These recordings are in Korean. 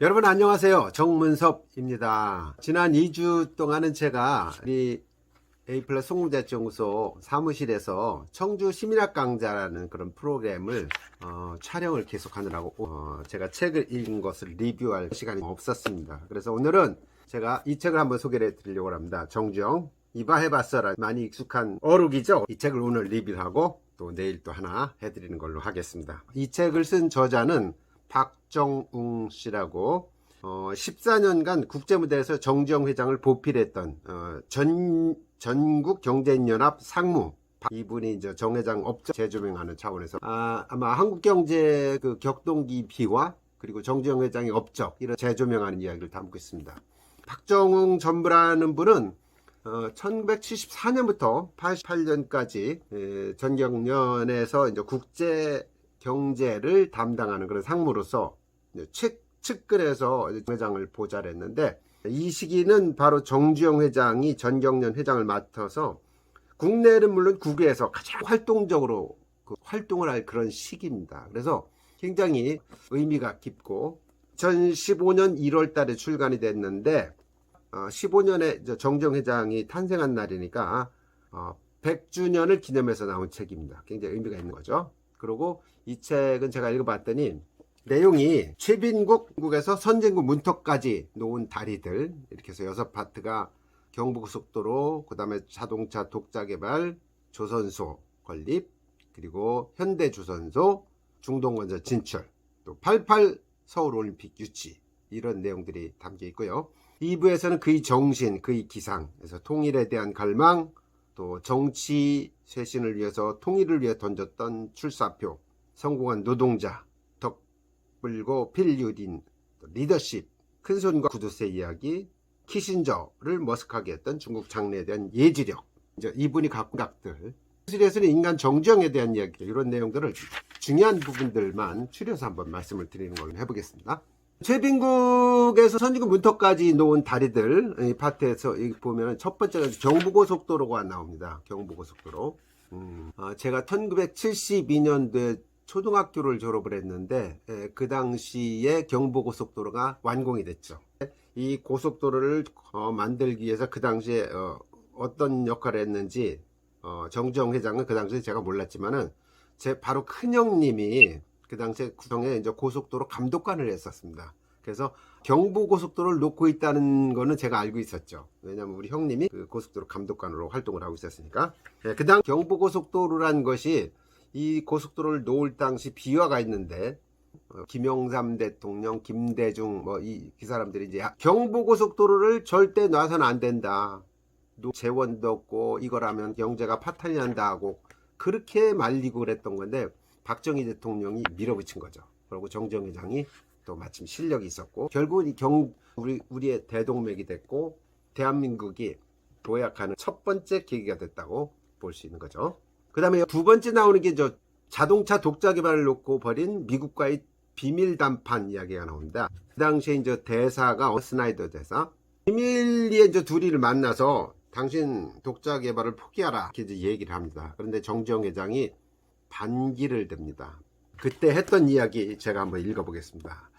여러분 안녕하세요. 정문섭입니다. 지난 2주 동안은 제가 이 에이플러스 송무자연구소 사무실에서 청주 시민학 강좌라는 그런 프로그램을 어, 촬영을 계속하느라고 어, 제가 책을 읽은 것을 리뷰할 시간이 없었습니다. 그래서 오늘은 제가 이 책을 한번 소개를 해드리려고 합니다. 정주영 이봐 해봤어라 많이 익숙한 어록이죠. 이 책을 오늘 리뷰하고 또 내일 또 하나 해드리는 걸로 하겠습니다. 이 책을 쓴 저자는 박정웅 씨라고 어, 14년간 국제무대에서 정지영 회장을 보필했던 어, 전 전국 경제연합 상무 이분이 이제 정 회장 업적 재조명하는 차원에서 아, 아마 한국경제 그 격동기 비화 그리고 정지영 회장의 업적 이런 재조명하는 이야기를 담고 있습니다. 박정웅 전부라는 분은 어, 1974년부터 88년까지 에, 전경련에서 이제 국제 경제를 담당하는 그런 상무로서 측, 측근에서 회장을 보좌했는데 이 시기는 바로 정주영 회장이 전경련 회장을 맡아서 국내는 물론 국외에서 가장 활동적으로 그 활동을 할 그런 시기입니다. 그래서 굉장히 의미가 깊고 2015년 1월 달에 출간이 됐는데 어, 15년에 정정 회장이 탄생한 날이니까 어, 100주년을 기념해서 나온 책입니다. 굉장히 의미가 있는 거죠. 그리고 이 책은 제가 읽어봤더니 내용이 최빈국에서 선진국 문턱까지 놓은 다리들 이렇게 해서 여섯 파트가 경부고속도로 그 다음에 자동차 독자 개발 조선소 건립 그리고 현대주선소 중동건설 진출 또 88 서울올림픽 유치 이런 내용들이 담겨 있고요. 2부에서는 그의 정신, 그의 기상, 그래서 통일에 대한 갈망, 또 정치 쇄신을 위해서 통일을 위해 던졌던 출사표, 성공한 노동자, 덕불고 필유딘, 리더십, 큰손과 구두쇠 이야기, 키신저를 머쓱하게 했던 중국 장래에 대한 예지력, 이제 이분이 각각들, 실에서는 인간 정정에 대한 이야기, 이런 내용들을 중요한 부분들만 추려서 한번 말씀을 드리는 걸로 해보겠습니다. 최빈국에서 선진국 문턱까지 놓은 다리들 이 파트에서 보면 첫 번째가 경부고속도로가 나옵니다. 경부고속도로. 음, 아, 제가 1972년도에 초등학교를 졸업을 했는데 에, 그 당시에 경부고속도로가 완공이 됐죠. 이 고속도로를 어, 만들기 위해서 그 당시에 어, 떤 역할을 했는지 어, 정정 회장은 그 당시에 제가 몰랐지만은 제 바로 큰형님이 그 당시에 구성에 이제 고속도로 감독관을 했었습니다. 그래서 경부고속도로를 놓고 있다는 거는 제가 알고 있었죠. 왜냐하면 우리 형님이 그 고속도로 감독관으로 활동을 하고 있었으니까. 예, 그당 경부고속도로란 것이 이 고속도로를 놓을 당시 비화가 있는데 어, 김영삼 대통령, 김대중 뭐이 사람들이 이제 경부고속도로를 절대 놔서는 안 된다. 재원도 없고 이거라면 경제가 파탄이 난다 하고 그렇게 말리고 그랬던 건데 박정희 대통령이 밀어붙인 거죠. 그리고 정정 회장이 또 마침 실력이 있었고 결국 이경 우리 우리의 대동맥이 됐고 대한민국이 도약하는 첫 번째 계기가 됐다고 볼 수 있는 거죠. 그 다음에 두 번째 나오는 게 저 자동차 독자 개발을 놓고 벌인 미국과의 비밀談판 이야기가 나옵니다. 그 당시에 이제 대사가 스나이더 대사 비밀리에 이제 둘이를 만나서 당신 독자 개발을 포기하라 이렇게 이제 얘기를 합니다. 그런데 정지영 회장이 반기를 댑니다. 그때 했던 이야기 제가 한번 읽어보겠습니다.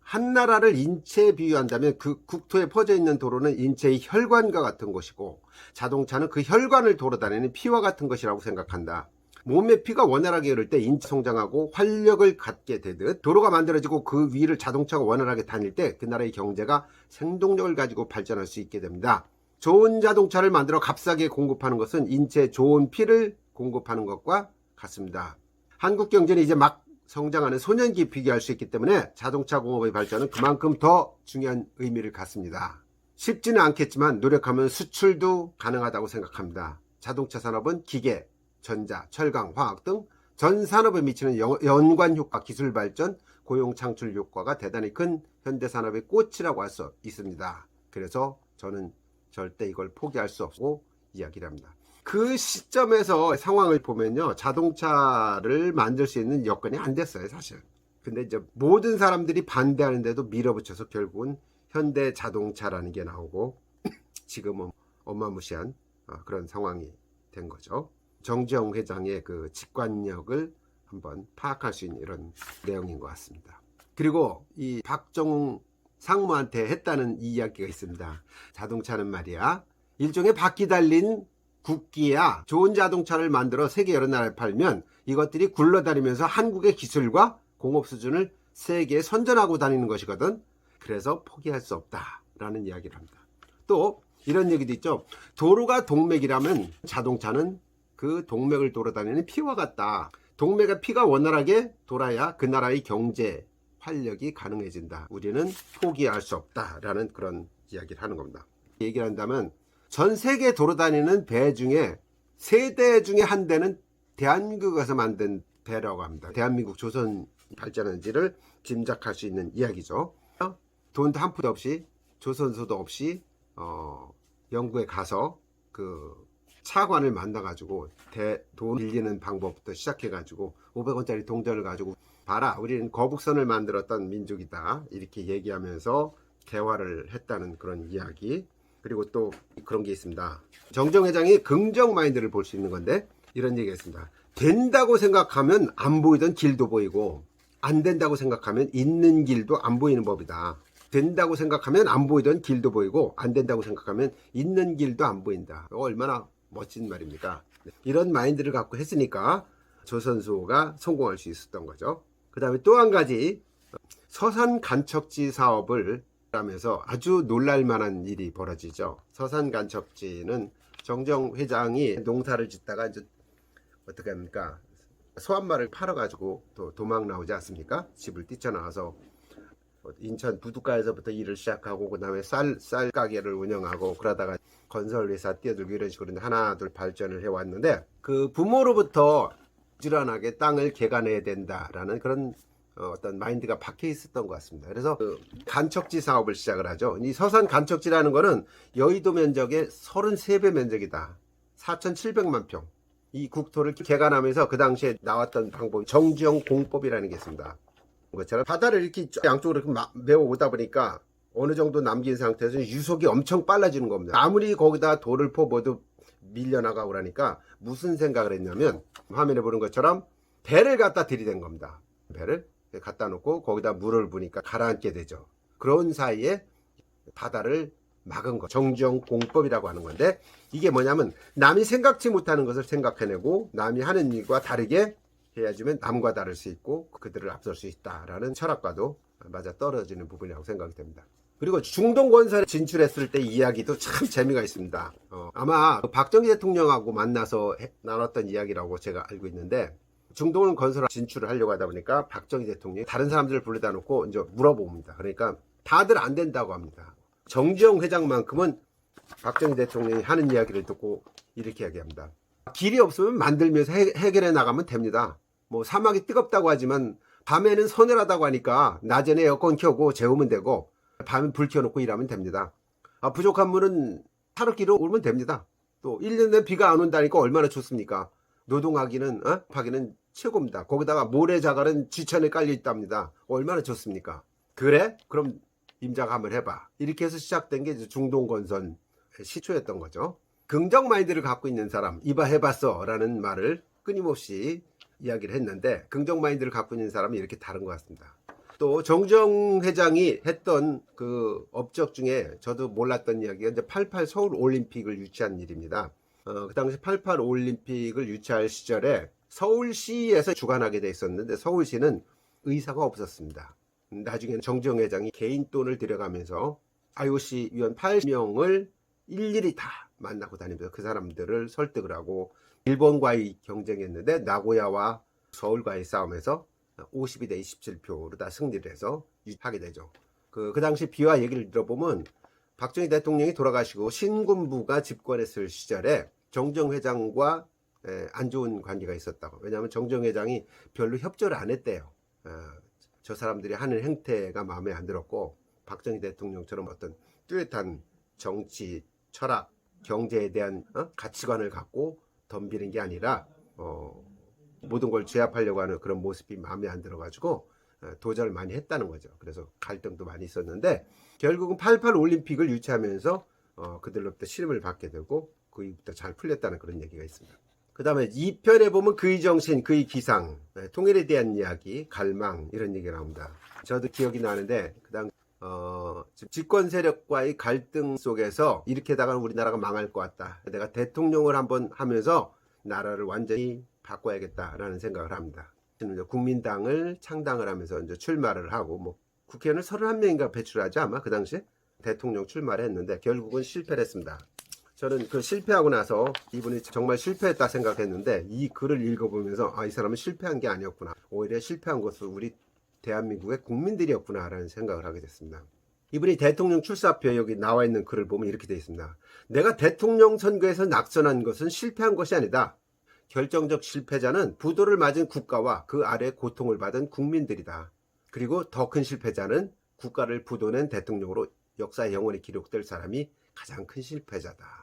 한 나라를 인체에 비유한다면 그 국토에 퍼져 있는 도로는 인체의 혈관과 같은 것이고 자동차는 그 혈관을 돌아다니는 피와 같은 것이라고 생각한다. 몸의 피가 원활하게 흐를 때 인체 성장하고 활력을 갖게 되듯 도로가 만들어지고 그 위를 자동차가 원활하게 다닐 때 그 나라의 경제가 생동력을 가지고 발전할 수 있게 됩니다. 좋은 자동차를 만들어 값싸게 공급하는 것은 인체에 좋은 피를 공급하는 것과 같습니다. 한국 경제는 이제 막 성장하는 소년기 비교할 수 있기 때문에 자동차 공업의 발전은 그만큼 더 중요한 의미를 갖습니다. 쉽지는 않겠지만 노력하면 수출도 가능하다고 생각합니다. 자동차 산업은 기계, 전자, 철강, 화학 등 전 산업에 미치는 연관 효과, 기술 발전, 고용 창출 효과가 대단히 큰 현대 산업의 꽃이라고 할 수 있습니다. 그래서 저는 절대 이걸 포기할 수 없고 이야기를 합니다. 그 시점에서 상황을 보면요. 자동차를 만들 수 있는 여건이 안 됐어요, 사실. 근데 이제 모든 사람들이 반대하는데도 밀어붙여서 결국은 현대 자동차라는 게 나오고 지금은 어마무시한 어, 그런 상황이 된 거죠. 정지영 회장의 그 직관력을 한번 파악할 수 있는 이런 내용인 것 같습니다. 그리고 이 박정웅 상무한테 했다는 이야기가 있습니다. 자동차는 말이야. 일종의 바퀴 달린 국기야. 좋은 자동차를 만들어 세계 여러 나라에 팔면 이것들이 굴러다니면서 한국의 기술과 공업 수준을 세계에 선전하고 다니는 것이거든. 그래서 포기할 수 없다라는 이야기를 합니다. 또 이런 얘기도 있죠. 도로가 동맥이라면 자동차는 그 동맥을 돌아다니는 피와 같다. 동맥의 피가 원활하게 돌아야 그 나라의 경제 활력이 가능해진다. 우리는 포기할 수 없다라는 그런 이야기를 하는 겁니다. 얘기를 한다면 전 세계 돌아다니는 배 중에 세 대 중에 한 대는 대한민국에서 만든 배라고 합니다. 대한민국 조선 발전한지를 짐작할 수 있는 이야기죠. 돈도 한 푼도 없이 조선소도 없이 어, 영국에 가서 그 차관을 만나가지고 대, 돈 빌리는 방법부터 시작해가지고 500원짜리 동전을 가지고 봐라 우리는 거북선을 만들었던 민족이다 이렇게 얘기하면서 개화를 했다는 그런 이야기 그리고 또 그런 게 있습니다 정정 회장이 긍정 마인드를 볼 수 있는 건데 이런 얘기가 있습니다 된다고 생각하면 안 보이던 길도 보이고 안 된다고 생각하면 있는 길도 안 보이는 법이다 된다고 생각하면 안 보이던 길도 보이고 안 된다고 생각하면 있는 길도 안 보인다. 얼마나 멋진 말입니까? 이런 마인드를 갖고 했으니까 조선소가 성공할 수 있었던 거죠. 그 다음에 또 한 가지 서산 간척지 사업을 하면서 아주 놀랄 만한 일이 벌어지죠. 서산 간척지는 정정 회장이 농사를 짓다가 이제 어떻게 합니까? 소한말을 팔아가지고 또 도망 나오지 않습니까? 집을 뛰쳐나와서 인천 부두가에서부터 일을 시작하고 그다음에 쌀, 쌀 가게를 운영하고 그러다가 건설회사 뛰어들고 이런 식으로 하나 둘 발전을 해왔는데 그 부모로부터 부지런하게 땅을 개간해야 된다라는 그런 어, 어떤 마인드가 박혀 있었던 것 같습니다. 그래서 그 간척지 사업을 시작을 하죠. 이 서산 간척지라는 거는 여의도 면적의 33배 면적이다. 4,700만 평. 이 국토를 개간하면서 그 당시에 나왔던 방법이 정지형 공법이라는 게 있습니다. 것처럼 바다를 이렇게 쭉 양쪽으로 이렇게 막 메워 오다 보니까 어느 정도 남긴 상태에서 유속이 엄청 빨라지는 겁니다. 아무리 거기다 돌을 퍼부어도 밀려나가고 그러니까 무슨 생각을 했냐면 화면에 보는 것처럼 배를 갖다 들이댄 겁니다. 배를 갖다 놓고 거기다 물을 부니까 가라앉게 되죠. 그런 사이에 바다를 막은 거 정정 공법이라고 하는 건데 이게 뭐냐면 남이 생각지 못하는 것을 생각해내고 남이 하는 일과 다르게 해야지만 남과 다를 수 있고 그들을 앞설 수 있다라는 철학과도 맞아 떨어지는 부분이라고 생각이 됩니다. 그리고 중동 건설에 진출했을 때 이야기도 참 재미가 있습니다. 어, 아마 박정희 대통령하고 만나서 해- 나눴던 이야기라고 제가 알고 있는데 중동 건설 진출을 하려고 하다 보니까 박정희 대통령이 다른 사람들을 불러다 놓고 이제 물어봅니다. 그러니까 다들 안 된다고 합니다. 정지영 회장만큼은 박정희 대통령이 하는 이야기를 듣고 이렇게 이야기합니다. 길이 없으면 만들면서 해, 해결해 나가면 됩니다. 뭐 사막이 뜨겁다고 하지만 밤에는 서늘하다고 하니까 낮에는 에어컨 켜고 재우면 되고 밤에 불 켜놓고 일하면 됩니다. 아, 부족한 물은 타르기로 오면 됩니다. 또 1년 내에 비가 안 온다니까 얼마나 좋습니까? 노동하기는 어? 하기는 최고입니다. 거기다가 모래자갈은 지천에 깔려 있답니다. 얼마나 좋습니까? 그래? 그럼 임자가 한번 해봐. 이렇게 해서 시작된 게 이제 중동건설 시초였던 거죠. 긍정 마인드를 갖고 있는 사람, 이봐 해봤어 라는 말을 끊임없이 이야기를 했는데, 긍정 마인드를 갖고 있는 사람이 이렇게 다른 것 같습니다. 또 정정 회장이 했던 그 업적 중에 저도 몰랐던 이야기가 이제 88 서울 올림픽을 유치한 일입니다. 어, 그 당시 88 올림픽을 유치할 시절에 서울시에서 주관하게 돼 있었는데 서울시는 의사가 없었습니다. 나중에 정정 회장이 개인 돈을 들여가면서 IOC 위원 8명을 일일이 다 만나고 다니면서 그 사람들을 설득을 하고 일본과의 경쟁했는데 나고야와 서울과의 싸움에서 52대 27표로 다 승리를 해서 하게 되죠. 그, 그 당시 비화 얘기를 들어보면 박정희 대통령이 돌아가시고 신군부가 집권했을 시절에 정정 회장과 에, 안 좋은 관계가 있었다고. 왜냐하면 정정 회장이 별로 협조를 안 했대요. 어, 저 사람들이 하는 행태가 마음에 안 들었고 박정희 대통령처럼 어떤 뚜렷한 정치, 철학, 경제에 대한 어? 가치관을 갖고 덤비는 게 아니라 어, 모든 걸 제압하려고 하는 그런 모습이 마음에 안 들어가지고 어, 도전을 많이 했다는 거죠. 그래서 갈등도 많이 있었는데 결국은 88 올림픽을 유치하면서 어, 그들로부터 시름을 받게 되고 그 이후부터 잘 풀렸다는 그런 얘기가 있습니다. 그 다음에 2편에 보면 그의 정신, 그의 기상, 네, 통일에 대한 이야기, 갈망 이런 얘기가 나옵니다. 저도 기억이 나는데 그당 어, 집권 세력과의 갈등 속에서 이렇게 다가는 우리나라가 망할 것 같다. 내가 대통령을 한번 하면서 나라를 완전히 바꿔야겠다라는 생각을 합니다. 국민당을 창당을 하면서 이제 출마를 하고 뭐 국회의원을 31명인가 배출하지 아마 그 당시에 대통령 출마를 했는데 결국은 실패를 했습니다. 저는 그 실패하고 나서 이분이 정말 실패했다 생각했는데 이 글을 읽어보면서 아 이 사람은 실패한 게 아니었구나 오히려 실패한 것은 우리 대한민국의 국민들이었구나라는 생각을 하게 됐습니다. 이분이 대통령 출사표 여기 나와 있는 글을 보면 이렇게 되어 있습니다. 내가 대통령 선거에서 낙선한 것은 실패한 것이 아니다. 결정적 실패자는 부도를 맞은 국가와 그 아래 고통을 받은 국민들이다. 그리고 더 큰 실패자는 국가를 부도낸 대통령으로 역사에 영원히 기록될 사람이 가장 큰 실패자다.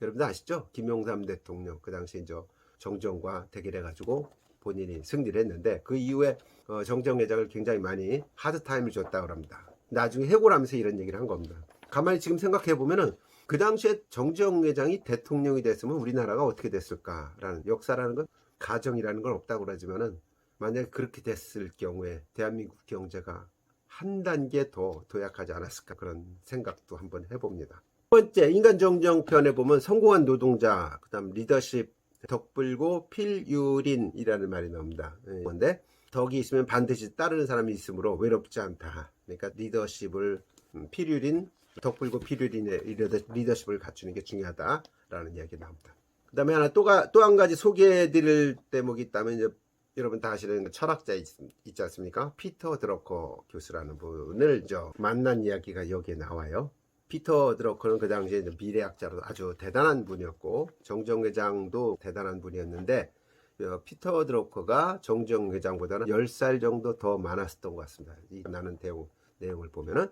여러분들 아시죠? 김영삼 대통령 그 당시 이제 정정과 대결해가지고 본인이 승리를 했는데 그 이후에 어, 정정 회장을 굉장히 많이 하드 타임을 줬다고 합니다. 나중에 해고를 하면서 이런 얘기를 한 겁니다. 가만히 지금 생각해 보면은 그 당시에 정정 회장이 대통령이 됐으면 우리나라가 어떻게 됐을까라는 역사라는 건 가정이라는 건 없다고 그러지만은 만약에 그렇게 됐을 경우에 대한민국 경제가 한 단계 더 도약하지 않았을까 그런 생각도 한번 해봅니다. 첫 번째 인간 정정 편에 보면 성공한 노동자, 그 다음 리더십, 덕불고 필유린이라는 말이 나옵니다. 예, 그런데 덕이 있으면 반드시 따르는 사람이 있으므로 외롭지 않다. 그러니까 리더십을 음, 필유린, 덕불고 필유린의 리더- 리더십을 갖추는 게 중요하다라는 이야기 나옵니다. 그 다음에 하나 또가 또한 가지 소개해드릴 대목이 있다면 이제 여러분 다 아시는 그 철학자 있, 있지 않습니까? 피터 드러커 교수라는 분을 저 만난 이야기가 여기에 나와요. 피터 드러커는 그 당시에 미래학자로 아주 대단한 분이었고 정정 회장도 대단한 분이었는데 어, 피터 드러커가 정정 회장보다는 10살 정도 더 많았었던 것 같습니다. 이 나는 대우 내용을 보면은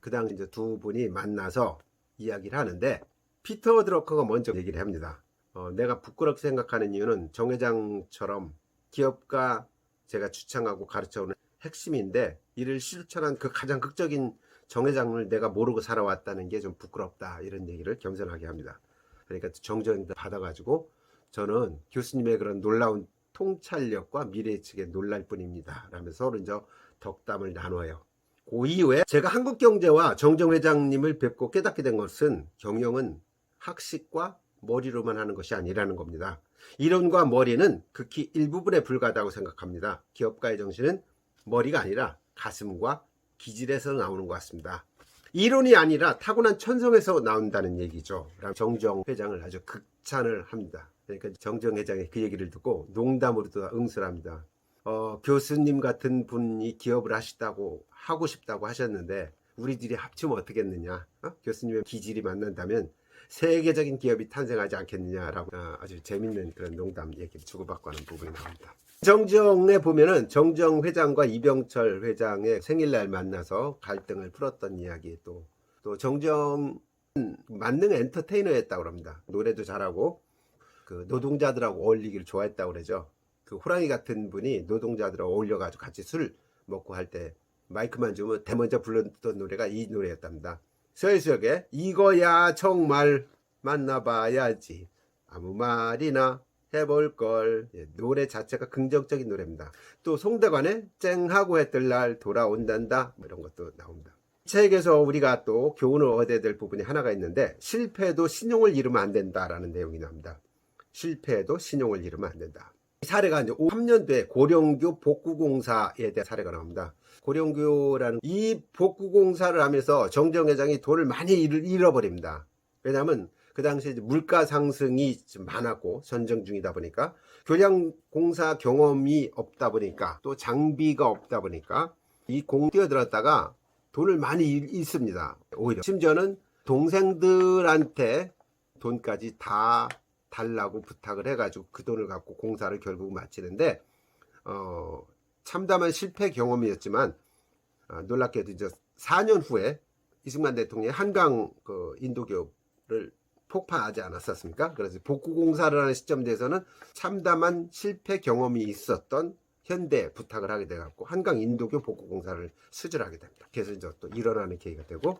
그 당시 이제 두 분이 만나서 이야기를 하는데 피터 드러커가 먼저 얘기를 합니다. 어, 내가 부끄럽게 생각하는 이유는 정 회장처럼 기업가 제가 주창하고 가르쳐오는 핵심인데 이를 실천한 그 가장 극적인 정 회장을 내가 모르고 살아왔다는 게 좀 부끄럽다 이런 얘기를 겸손하게 합니다. 그러니까 정전 받아가지고 저는 교수님의 그런 놀라운 통찰력과 미래 예측에 놀랄 뿐입니다. 라면서 서로 이제 덕담을 나눠요. 그 이후에 제가 한국경제와 정정 회장님을 뵙고 깨닫게 된 것은 경영은 학식과 머리로만 하는 것이 아니라는 겁니다. 이론과 머리는 극히 일부분에 불과하다고 생각합니다. 기업가의 정신은 머리가 아니라 가슴과 기질에서 나오는 것 같습니다. 이론이 아니라 타고난 천성에서 나온다는 얘기죠. 정정 회장을 아주 극찬을 합니다. 그러니까 정정 회장의 그 얘기를 듣고 농담으로도 응수를 합니다. 어, 교수님 같은 분이 기업을 하시다고 하고 싶다고 하셨는데 우리들이 합치면 어떻겠느냐? 어? 교수님의 기질이 맞는다면 세계적인 기업이 탄생하지 않겠느냐라고 아, 아주 재밌는 그런 농담 얘기를 주고받고 하는 부분이 나옵니다. 정정에 보면은 정정 회장과 이병철 회장의 생일날 만나서 갈등을 풀었던 이야기 또, 또 정정 만능 엔터테이너였다고 합니다. 노래도 잘하고 그 노동자들하고 어울리기를 좋아했다고 그러죠. 그 호랑이 같은 분이 노동자들하고 어울려가지고 같이 술 먹고 할 때 마이크만 주면 대먼저 불렀던 노래가 이 노래였답니다. 서해수역에 이거야 정말 만나봐야지 아무 말이나 해볼 걸 예, 노래 자체가 긍정적인 노래입니다. 또 송대관의 쨍하고 했던 날 돌아온단다 뭐 이런 것도 나옵니다. 이 책에서 우리가 또 교훈을 얻어야 될 부분이 하나가 있는데 실패도 신용을 잃으면 안 된다라는 내용이 나옵니다. 실패도 신용을 잃으면 안 된다. 이 사례가 이제 3년도에 고령교 복구공사에 대한 사례가 나옵니다. 고령교라는 이 복구공사를 하면서 정정 회장이 돈을 많이 잃- 잃어버립니다. 왜냐하면 그 당시에 물가 상승이 좀 많았고 전쟁 중이다 보니까 교량 공사 경험이 없다 보니까 또 장비가 없다 보니까 이 공 뛰어들었다가 돈을 많이 잃- 잃습니다. 오히려 심지어는 동생들한테 돈까지 다 달라고 부탁을 해가지고 그 돈을 갖고 공사를 결국 마치는데 어, 참담한 실패 경험이었지만 아, 놀랍게도 이제 4년 후에 이승만 대통령이 한강 그 인도교를 폭파하지 않았었습니까? 그래서 복구공사를 하는 시점 대해서는 참담한 실패 경험이 있었던 현대 부탁을 하게 돼갖고 한강 인도교 복구공사를 수주하게 됩니다. 그래서 이제 또 일어나는 계기가 되고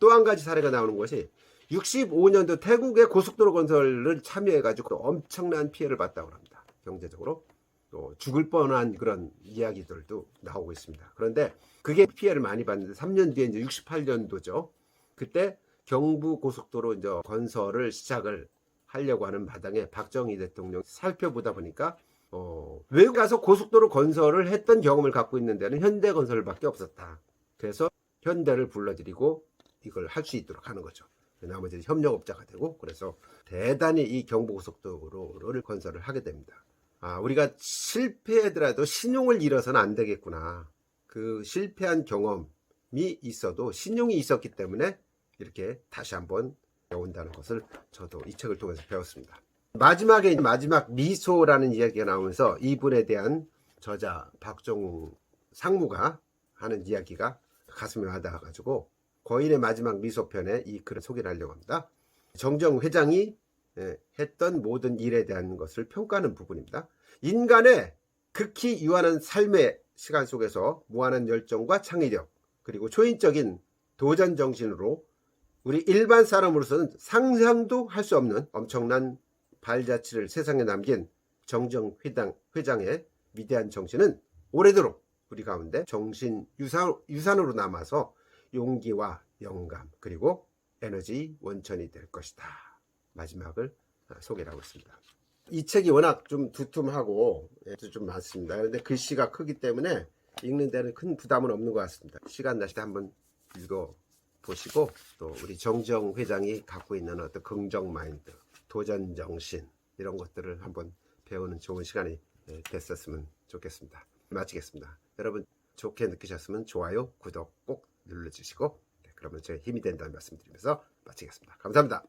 또 한 가지 사례가 나오는 것이 65년도 태국의 고속도로 건설을 참여해가지고 엄청난 피해를 봤다고 합니다. 경제적으로. 또 죽을 뻔한 그런 이야기들도 나오고 있습니다. 그런데 그게 피해를 많이 봤는데 3년 뒤에 이제 68년도죠. 그때 경부 고속도로 이제 건설을 시작을 하려고 하는 마당에 박정희 대통령 살펴보다 보니까 어, 외국 가서 고속도로 건설을 했던 경험을 갖고 있는 데는 현대 건설밖에 없었다. 그래서 현대를 불러들이고 이걸 할 수 있도록 하는 거죠. 나머지는 협력업자가 되고 그래서 대단히 이 경부고속도로를 건설을 하게 됩니다. 아, 우리가 실패하더라도 신용을 잃어서는 안 되겠구나. 그 실패한 경험이 있어도 신용이 있었기 때문에 이렇게 다시 한번 배운다는 것을 저도 이 책을 통해서 배웠습니다. 마지막에 마지막 미소라는 이야기가 나오면서 이분에 대한 저자 박종우 상무가 하는 이야기가 가슴에 와닿아가지고 거인의 마지막 미소편에 이 글을 소개를 하려고 합니다. 정정 회장이 예, 했던 모든 일에 대한 것을 평가하는 부분입니다. 인간의 극히 유한한 삶의 시간 속에서 무한한 열정과 창의력 그리고 초인적인 도전 정신으로 우리 일반 사람으로서는 상상도 할 수 없는 엄청난 발자취를 세상에 남긴 정정 회장, 회장의 위대한 정신은 오래도록 우리 가운데 정신 유산, 유산으로 남아서 용기와 영감 그리고 에너지 원천이 될 것이다. 마지막을 아, 소개를 하고 있습니다. 이 책이 워낙 좀 두툼하고 예, 좀 많습니다. 그런데 글씨가 크기 때문에 읽는 데는 큰 부담은 없는 것 같습니다. 시간 나실 때 한번 읽어 보시고 또 우리 정정 회장이 갖고 있는 어떤 긍정 마인드, 도전 정신 이런 것들을 한번 배우는 좋은 시간이 예, 됐었으면 좋겠습니다. 마치겠습니다. 여러분 좋게 느끼셨으면 좋아요, 구독 꼭 눌러주시고 네, 그러면 제 힘이 된다는 말씀드리면서 마치겠습니다. 감사합니다.